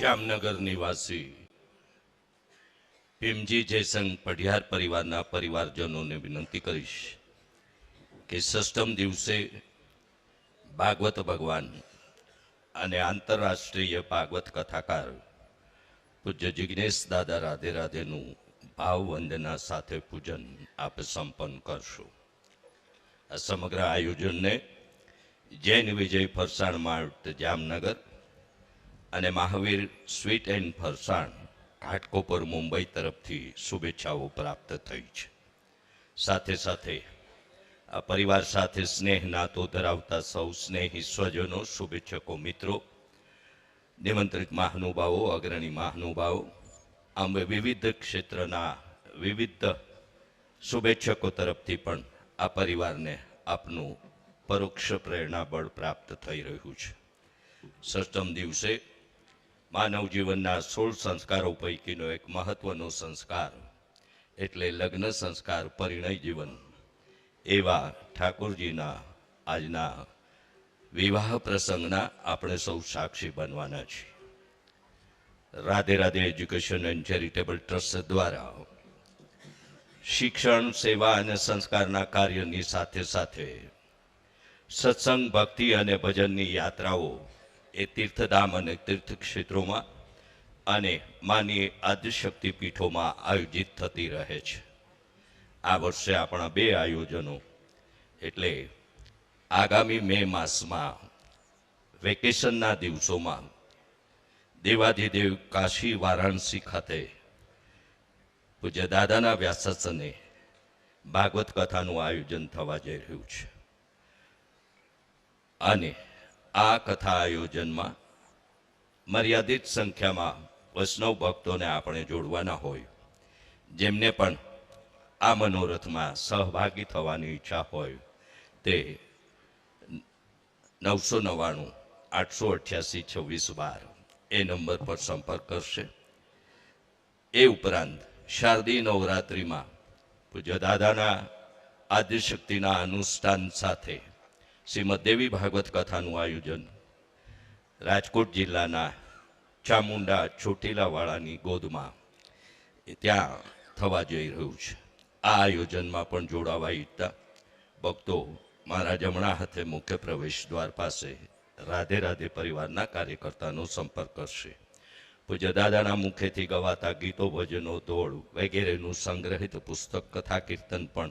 જામનગર નિવાસી. ભીમજી જયસંગ પઢિયાર પરિવારના પરિવારજનોને વિનંતી કરીશ કે સષ્ટમ દિવસે ભાગવત ભગવાન અને આંતરરાષ્ટ્રીય ભાગવત કથાકાર પૂજ્ય જિજ્ઞેશ દાદા રાધે રાધેનું ભાવવંદના સાથે પૂજન આપ સંપન્ન કરશો. આ સમગ્ર આયોજનને જૈન વિજય ફરસાણ માર્ટ જામનગર અને મહાવીર સ્વીટ એન્ડ ફરસાણ ઘાટકોપર મુંબઈ તરફથી શુભેચ્છાઓ પ્રાપ્ત થઈ છે. સાથે સાથે આ પરિવાર સાથે સ્નેહ નાતો ધરાવતા સૌ સ્નેહી સ્વજનો, શુભેચ્છકો મિત્રો, નિમંત્રિત મહાનુભાવો, અગ્રણી મહાનુભાવો આમ વિવિધ ક્ષેત્રના વિવિધ શુભેચ્છકો તરફથી પણ આ પરિવારને આપનું પરોક્ષ પ્રેરણા બળ પ્રાપ્ત થઈ રહ્યું છે. સષ્ટમ દિવસે માનવ જીવનના સોળ સંસ્કારો પૈકીનો એક મહત્વનો સંસ્કાર, એટલે લગ્ન સંસ્કાર, પરિણય જીવન. એવા ઠાકોરજીના આજના વિવાહ પ્રસંગના આપણે સૌ સાક્ષી બનવાના છીએ. Radhe Radhe education and charitable trust દ્વારા શિક્ષણ, સેવા અને સંસ્કારના કાર્યની સાથે સાથે સત્સંગ, ભક્તિ અને ભજનની યાત્રાઓ એ તીર્થધામ અને તીર્થ ક્ષેત્રોમાં અને માની આદ્યશક્તિ પીઠોમાં આયોજિત થતી રહે છે. આ વર્ષે આપણા બે આયોજનો, એટલે આગામી મે માસમાં વેકેશનના દિવસોમાં દેવાધિદેવ કાશી વારાણસી ખાતે પૂજ્ય દાદાના વ્યાસસને ભાગવત કથાનું આયોજન થવા જઈ રહ્યું છે. અને આ કથા આયોજનમાં મર્યાદિત સંખ્યામાં વૈષ્ણવ ભક્તોને આપણે જોડવાના હોય. જેમને પણ આ મનોરથમાં સહભાગી થવાની ઈચ્છા હોય તે નવસો નવ્વાણું, આઠસો અઠ્યાસી, છવ્વીસ બાર એ નંબર પર સંપર્ક કરશે. એ ઉપરાંત શારદી નવરાત્રિમાં પૂજ્ય દાદાના આદ્યશક્તિના અનુષ્ઠાન સાથે શ્રીમદ દેવી ભાગવત કથાનું આયોજન. રાજકોટ જિલ્લાના ચામુંડા ચોટીલાવાળાની ગોદમાં ત્યાં થવા જઈ રહ્યું છે. આ આયોજનમાં પણ જોડાવા ઈચ્છતા ભક્તો મારા જમણા હાથે મુખ્ય પ્રવેશ દ્વાર પાસે રાધે રાધે પરિવારના કાર્યકર્તાનો સંપર્ક કરશે. પૂજ્ય દાદાના મુખેથી ગવાતા ગીતો, ભજનો, દોડ વગેરેનું સંગ્રહિત પુસ્તક, કથા, કીર્તન પણ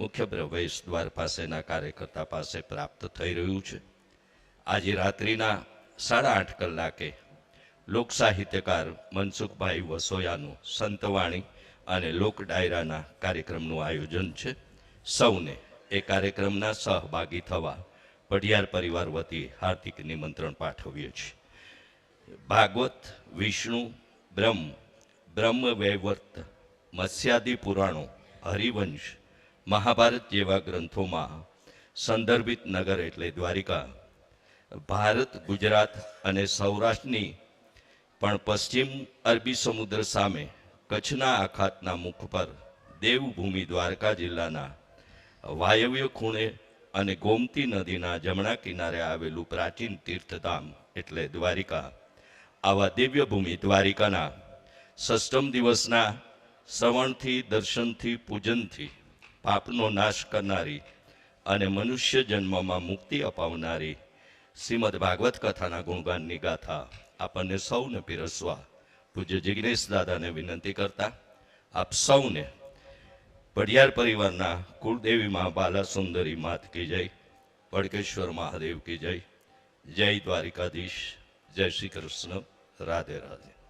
મુખ્ય પ્રવેશ દ્વાર પાસેના કાર્યકર્તા પાસે પ્રાપ્ત થઈ રહ્યું છે. આજે રાત્રિના સાડા આઠ કલાકે લોક સાહિત્યકાર મનસુખભાઈ વસોયાનું સંતવાણી અને લોક ડાયરાના કાર્યક્રમનું આયોજન છે. સૌને એ કાર્યક્રમના સહભાગી થવા પઢિયાર પરિવાર વતી હાર્દિક નિમંત્રણ પાઠવીએ છીએ. ભાગવત, વિષ્ણુ, બ્રહ્મ બ્રહ્મ વૈવર્ત, મત્સ્યાદિ પુરાણો, હરિવંશ મહાભારત જેવા ગ્રંથોમાં સંદર્ભિત નગર એટલે દ્વારિકા, ભારત, ગુજરાત અને સૌરાષ્ટ્રની પણ પશ્ચિમ અરબી સમુદ્ર સામે કચ્છના આખાતના મુખ પર દેવભૂમિ દ્વારકા જિલ્લાના વાયવ્ય ખૂણે અને ગોમતી નદીના જમણા કિનારે આવેલું પ્રાચીન તીર્થધામ એટલે દ્વારિકા. આવા દિવ્ય ભૂમિ દ્વારિકાના સષ્ટમ દિવસના શ્રવણથી, દર્શનથી, પૂજનથી પાપનો નાશ કરનારી અને મનુષ્ય જન્મમાં મુક્તિ અપાવનારી શ્રીમદ ભાગવત કથાના ગુણગાનની ગાથા આપણને સૌને પીરસવા પૂજ્ય જિગ્નેશ દાદાને વિનંતી કરતા આપ સૌને પડિયાર પરિવારના કુળદેવી મા બાલા સુંદરી માત કી જય, પડકેશ્વર મહાદેવ કી જય જય દ્વારિકાધીશ, જય શ્રી કૃષ્ણ, રાધે રાધે.